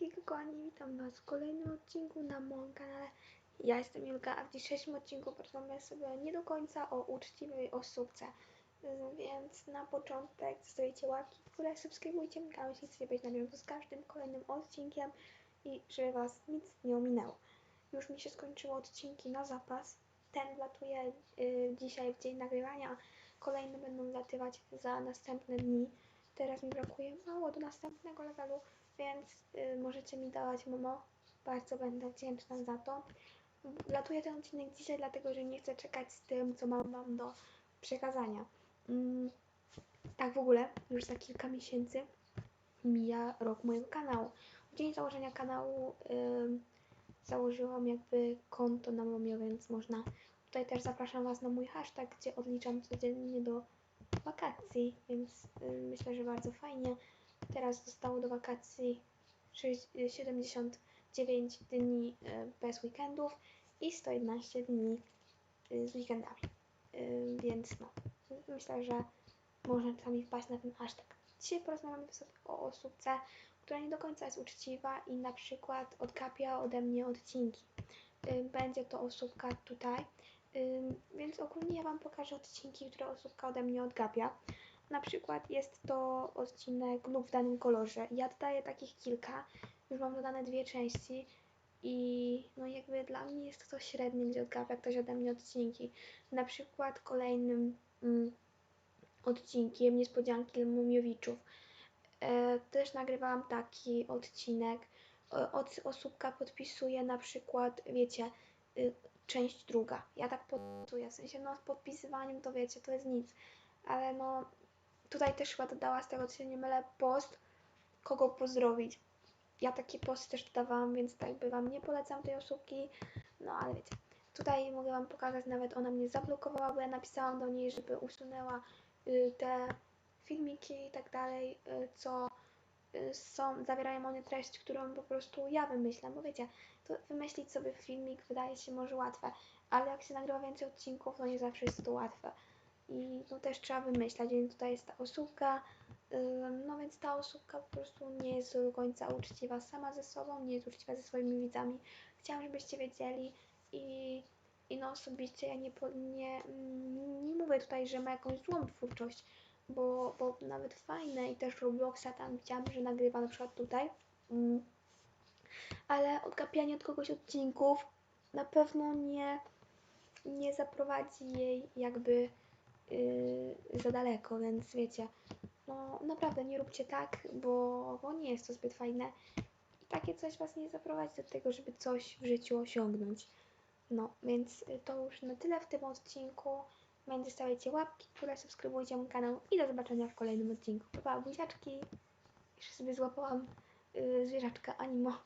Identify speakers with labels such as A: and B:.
A: Hej kochani, witam was w kolejnym odcinku na moim kanale. Ja jestem Julka, a w dzisiejszym odcinku porozmawiamy sobie nie do końca o uczciwej osóbce. Więc na początek zostawicie łapki górę, subskrybujcie mój kanał, jeśli chcecie być na bieżąco z każdym kolejnym odcinkiem i żeby was nic nie ominęło. Już mi się skończyły odcinki na zapas. Ten latuje y, dzisiaj w dzień nagrywania, kolejne będą latywać za następne dni. Teraz mi brakuje mało do następnego levelu, więc y, możecie mi dawać momo. Bardzo będę wdzięczna za to. Latuję ten odcinek dzisiaj, dlatego że nie chcę czekać z tym, co mam wam do przekazania. Mm, tak w ogóle, już za kilka miesięcy mija rok mojego kanału. W dzień założenia kanału ym, założyłam jakby konto na Momio, więc można. Tutaj też zapraszam Was na mój hashtag, gdzie odliczam codziennie do wakacji, więc y, myślę, że bardzo fajnie. Teraz zostało do wakacji sześć- y, 79 dni y, bez weekendów i 111 dni y, z weekendami. Więc no, myślę, że można czasami wpaść na ten hashtag. Dzisiaj porozmawiamy sobie o osóbce, która nie do końca jest uczciwa i na przykład odkapia ode mnie odcinki. Będzie to osóbka tutaj, więc ogólnie ja Wam pokażę odcinki, które osóbka ode mnie odgapia. Na przykład jest to odcinek lub w danym kolorze. Ja dodaję takich kilka, już mam dodane dwie części i no jakby dla mnie jest to średnie, gdzie odgapia ktoś ode mnie odcinki. Na przykład kolejnym mm, odcinkiem niespodzianki Mumiowiczów. E, też nagrywałam taki odcinek. E, od, osóbka podpisuje na przykład, wiecie, y, część druga. Ja tak podpisuję, w sensie no z podpisywaniem to wiecie, to jest nic. Ale no tutaj też chyba dodała z tego, co się nie mylę, post, kogo pozdrowić. Ja taki post też dodawałam, więc tak jakby Wam nie polecam tej osóbki, no ale wiecie. Tutaj mogę Wam pokazać, nawet ona mnie zablokowała, bo ja napisałam do niej, żeby usunęła y, te filmiki i tak dalej, y, co y, są, zawierają one treść, którą po prostu ja wymyślam, bo wiecie, to wymyślić sobie filmik wydaje się może łatwe, ale jak się nagrywa więcej odcinków, to nie zawsze jest to łatwe. I no też trzeba wymyślać, więc tutaj jest ta osóbka, no więc ta osóbka po prostu nie jest do końca uczciwa sama ze sobą, nie jest uczciwa ze swoimi widzami. Chciałam, żebyście wiedzieli i, i no osobiście ja nie, nie, mm, nie mówię tutaj, że ma jakąś złą twórczość, bo, bo nawet fajne i też Robloxa tam widziałam, że nagrywa na przykład tutaj. Mm. Ale odgapianie od kogoś odcinków na pewno nie, nie zaprowadzi jej jakby yy, za daleko, więc wiecie, no naprawdę nie róbcie tak, bo, bo nie jest to zbyt fajne i takie coś was nie zaprowadzi do tego, żeby coś w życiu osiągnąć. No, więc y, to już na tyle w tym odcinku. Będzie stawiajcie łapki, które subskrybujcie mój kanał i do zobaczenia w kolejnym odcinku. Pa, pa buziaczki! Jeszcze sobie złapałam yy, zwierzaczka animo.